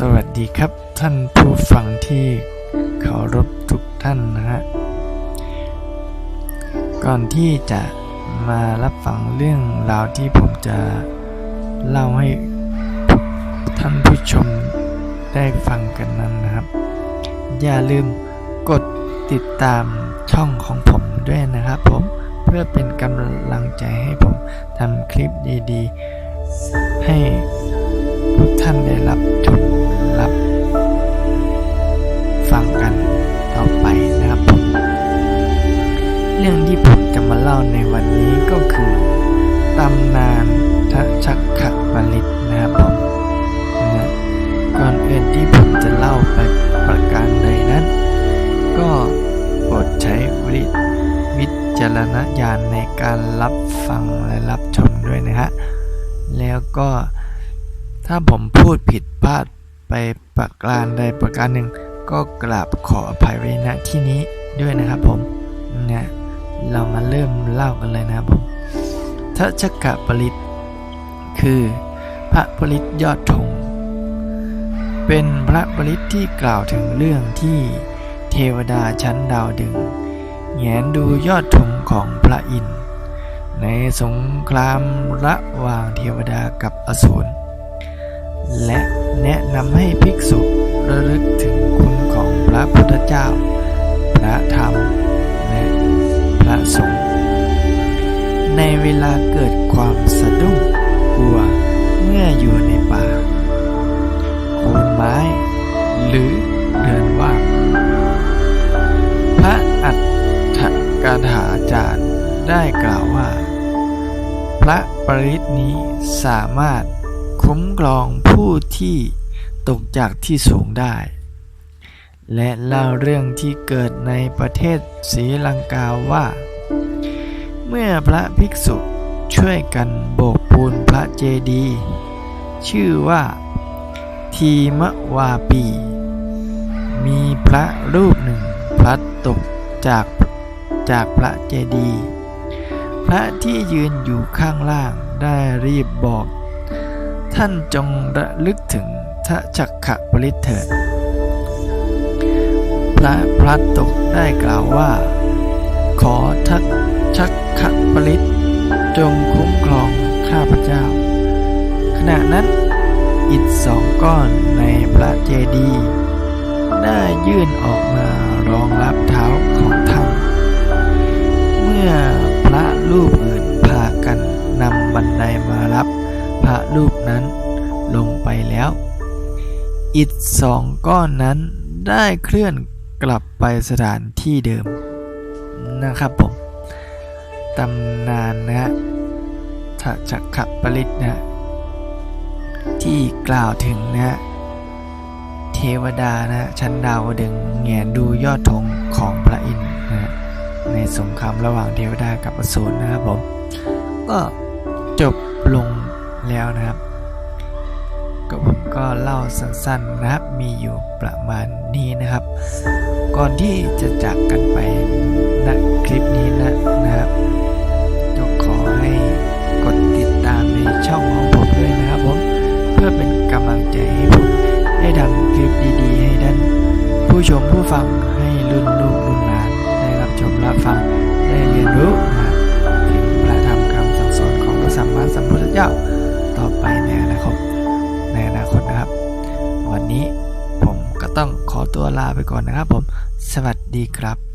สวัสดีครับท่านผู้ฟังที่เคารพทุกท่านนะฮะ ก่อนที่จะมารับฟังเรื่องราวที่ผมจะเล่าให้ท่านผู้ชมได้ฟังกันนั้นนะครับ อย่าลืมกดติดตามช่องของผมด้วยนะครับผมเพื่อเป็นกำลังใจให้ผมทำคลิปดีๆ ให้ทุกท่านได้รับชมารณญาณในการรับฟังและรับชมด้วยนะฮะ แล้วก็ถ้าผมพูดผิดพลาดไปประการใดประการหนึ่ง ก็กราบขออภัยไว้ณที่นี้ด้วยนะครับผมนะเรามาเริ่มเล่ากันเลยนะครับผมทัชกะปริตคือพระปริตยอดธงเป็นพระปริตที่กล่าวถึงเรื่องที่เทวดาชั้นดาวดึง แงนดูยอดธงของพระอินทร์ในสงครามระหว่างเทวดากับอสูรและแนะนำให้ภิกษุระลึกถึงคุณของพระพุทธเจ้า พระธรรม และพระสงฆ์ในเวลาเกิดความสะดุ้งกลัวเมื่ออยู่ในป่าโคนไม้ หรือ กถาจารย์ได้กล่าวว่า พระปริตนี้สามารถคุ้มครองผู้ที่ตกจากที่สูงได้ และเล่าเรื่องที่เกิดในประเทศศรีลังกาว่า เมื่อพระภิกษุช่วยกันโบกปูนพระเจดีย์ชื่อว่า ทีมวาปี มีพระรูปหนึ่งพลัดตกจาก จากพระเจดีย์พระที่ยืนอยู่ข้างล่างได้รีบบอก ท่านจงระลึกถึงทะจักขะปริตเถิดพระพลัดตกได้กล่าวว่า ขอทักชักขะปริตจงคุ้มครองข้าพเจ้า ขณะนั้นอิฐสองก้อนในพระเจดีย์ได้ยื่นออกมารองรับเท้าของ ลงไปแล้ว อิฐสองก้อนนั้นได้เคลื่อนกลับไปสถานที่เดิมนะครับผมตำนานนะฮะทะจักขปริตนะฮะที่กล่าวถึงนะฮะเทวดานะฮะชั้นดาวดึงแงนดูยอดธงของพระอินทร์นะฮะในสงครามระหว่างเทวดากับอสูรนะครับผม ก็จบลงแล้วนะครับ ก็ผมก็เล่าสั้นๆนะครับ มีอยู่ประมาณนี้นะครับ ก่อนที่จะจากกันไปณคลิปนี้นะนะครับก็ขอให้กดติดตามในช่องของผมด้วยนะครับผม เพื่อเป็นกำลังใจให้ผมได้ทำคลิปดีๆ ให้ท่านผู้ชมผู้ฟังให้รุ่นลูกรุ่นหลานได้รับชมรับฟัง นี้ ผมก็ต้องขอตัวลาไปก่อนนะครับผม สวัสดีครับ